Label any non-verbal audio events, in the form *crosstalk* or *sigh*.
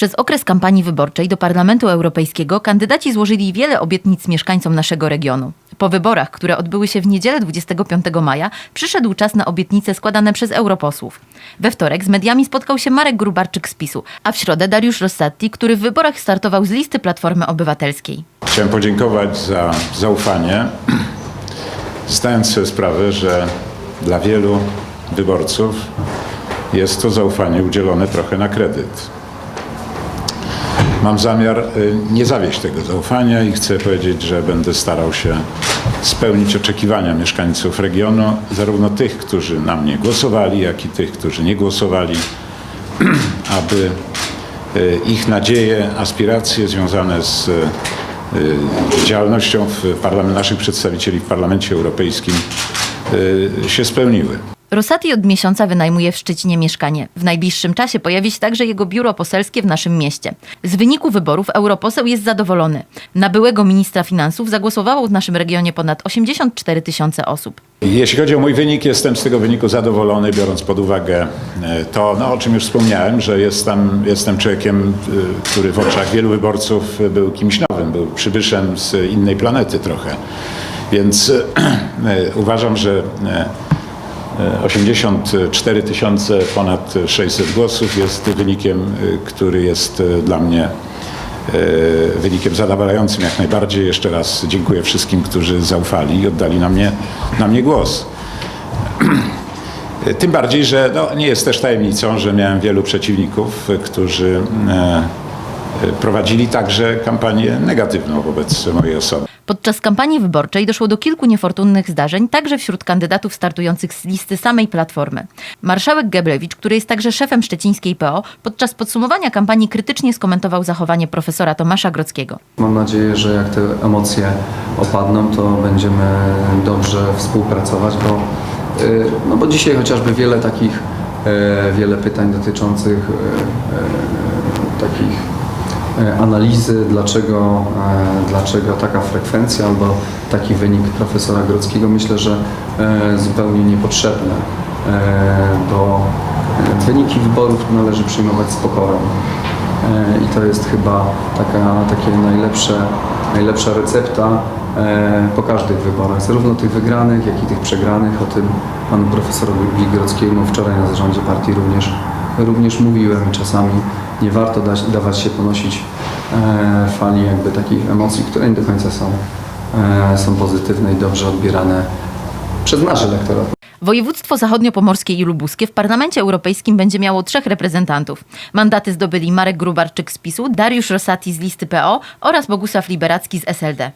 Przez okres kampanii wyborczej do Parlamentu Europejskiego kandydaci złożyli wiele obietnic mieszkańcom naszego regionu. Po wyborach, które odbyły się w niedzielę 25 maja, przyszedł czas na obietnice składane przez europosłów. We wtorek z mediami spotkał się Marek Grubarczyk z PiSu, a w środę Dariusz Rossatti, który w wyborach startował z listy Platformy Obywatelskiej. Chciałem podziękować za zaufanie, zdając sobie sprawę, że dla wielu wyborców jest to zaufanie udzielone trochę na kredyt. Mam zamiar y, nie zawieść tego zaufania i chcę powiedzieć, że będę starał się spełnić oczekiwania mieszkańców regionu, zarówno tych, którzy na mnie głosowali, jak i tych, którzy nie głosowali, *clears throat* aby y, ich nadzieje, aspiracje związane z y, działalnością w naszych przedstawicieli w Parlamencie Europejskim się spełniły. Rosati od miesiąca wynajmuje w Szczecinie mieszkanie. W najbliższym czasie pojawi się także jego biuro poselskie w naszym mieście. Z wyniku wyborów europoseł jest zadowolony. Na byłego ministra finansów zagłosowało w naszym regionie ponad 84 tysiące osób. Jeśli chodzi o mój wynik, jestem z tego wyniku zadowolony, biorąc pod uwagę e, to, no, o czym już wspomniałem, że jestem, jestem człowiekiem, e, który w oczach wielu wyborców był kimś nowym, był przybyszem z innej planety trochę. Więc e, *clears throat* uważam, że 84 tysiące ponad 600 głosów jest wynikiem, e, który jest e, dla mnie e, wynikiem zadowalającym jak najbardziej. Jeszcze raz dziękuję wszystkim, którzy zaufali i oddali na mnie, na mnie głos. Tym bardziej, że no, nie jest też tajemnicą, że miałem wielu przeciwników, którzy e, e, prowadzili także kampanię negatywną wobec mojej osoby. Podczas kampanii wyborczej doszło do kilku niefortunnych zdarzeń, także wśród kandydatów startujących z listy samej Platformy. Marszałek Geblewicz, który jest także szefem szczecińskiej PO, podczas podsumowania kampanii krytycznie skomentował zachowanie profesora Tomasza Grodzkiego. Mam nadzieję, że jak te emocje opadną, to będziemy dobrze współpracować, bo, y, no bo dzisiaj chociażby wiele takich, e, wiele pytań dotyczących e, e, takich analizy, dlaczego, e, dlaczego taka frekwencja albo taki wynik profesora Grodzkiego, myślę, że e, zupełnie niepotrzebne, e, bo e, wyniki wyborów należy przyjmować z pokorą. E, I to jest chyba taka, takie najlepsze, najlepsza recepta e, po każdych wyborach, zarówno tych wygranych, jak i tych przegranych. O tym panu profesorowi Grodzkiemu wczoraj na zarządzie partii również, również mówiłem. Czasami nie warto dać, dawać się ponosić e, fali jakby takich emocji, które nie do końca są, e, są pozytywne i dobrze odbierane przez nasz elektorat. Województwo zachodniopomorskie i lubuskie w Parlamencie Europejskim będzie miało trzech reprezentantów. Mandaty zdobyli Marek Grubarczyk z PiSu, Dariusz Rosati z listy PO oraz Bogusław Liberacki z SLD.